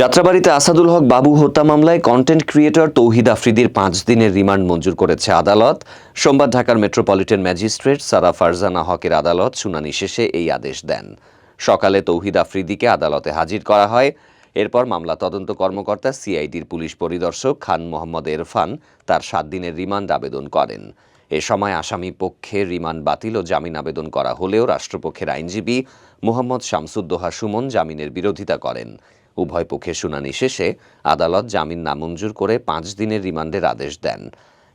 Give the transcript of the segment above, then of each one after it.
যাত্রাবাড়িতে আসাদুল হক বাবু হত্যা মামলায় content creator তৌহিদ আফ্রিদির পাঁচ দিনের রিমান্ড মঞ্জুর করেছে আদালত। সোমবার ঢাকার মেট্রোপলিটন ম্যাজিস্ট্রেট সারা ফারজানা হকের আদালত শুনানি শেষে এই আদেশ দেন। সকালে তৌহিদ আফ্রিদিকে আদালতে হাজির করা হয়। এরপর মামলা তদন্ত কর্মকর্তা সিআইডির পুলিশ পরিদর্শক খান মোহাম্মদ এরফান তার সাত দিনের রিমান্ড আবেদন করেন। এ সময় আসামি পক্ষে রিমান্ড বাতিল ও জামিন আবেদন করা হলেও রাষ্ট্রপক্ষের আইনজীবী মোহাম্মদ শামসুদ্দোহা সুমন জামিনের বিরোধিতা করেন। উভয় পক্ষের শুনানি শেষে আদালত জামিন নামঞ্জুর করে পাঁচ দিনের রিমান্ডের আদেশ দেন।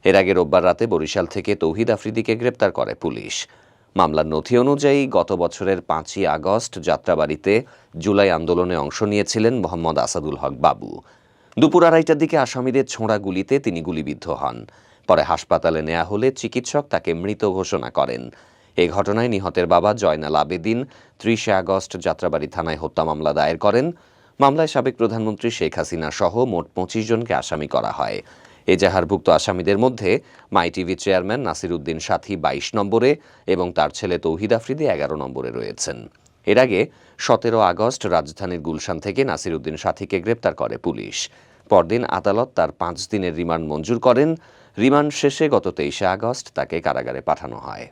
এর আগে রোববার রাতে বরিশাল থেকে তৌহিদ আফ্রিদিকে গ্রেপ্তার করে পুলিশ। মামলার নথি অনুযায়ী গত বছরের পাঁচই আগস্ট যাত্রাবাড়িতে জুলাই আন্দোলনে অংশ নিয়েছিলেন মোহাম্মদ আসাদুল হক বাবু। দুপুর আড়াইটার দিকে আসামিদের ছোঁড়া গুলিতে তিনি গুলিবিদ্ধ হন। পরে হাসপাতালে নেওয়া হলে চিকিৎসক তাকে মৃত ঘোষণা করেন। এ ঘটনায় নিহতের বাবা জয়নাল আবেদিন ত্রিশে আগস্ট যাত্রাবাড়ি থানায় হত্যা মামলা দায়ের করেন। মামলায় সাবেক প্রধানমন্ত্রী শেখ হাসিনা সহ মোট পঁচিশ জনকে আসামি করা হয়। এজাহারভুক্ত আসামিদের মধ্যে my TV chairman Nasir Uddin সাথী বাইশ নম্বরে এবং তার ছেলে তৌহিদ আফ্রিদি এগারো নম্বরে রয়েছেন। এর আগে সতেরো আগস্ট রাজধানীর গুলশান থেকে নাসির উদ্দিন সাথীকে গ্রেপ্তার করে পুলিশ। পরদিন আদালত তার পাঁচ দিনের রিমান্ড মঞ্জুর করেন। রিমান্ড শেষে গত তেইশে আগস্ট তাকে কারাগারে পাঠানো হয়।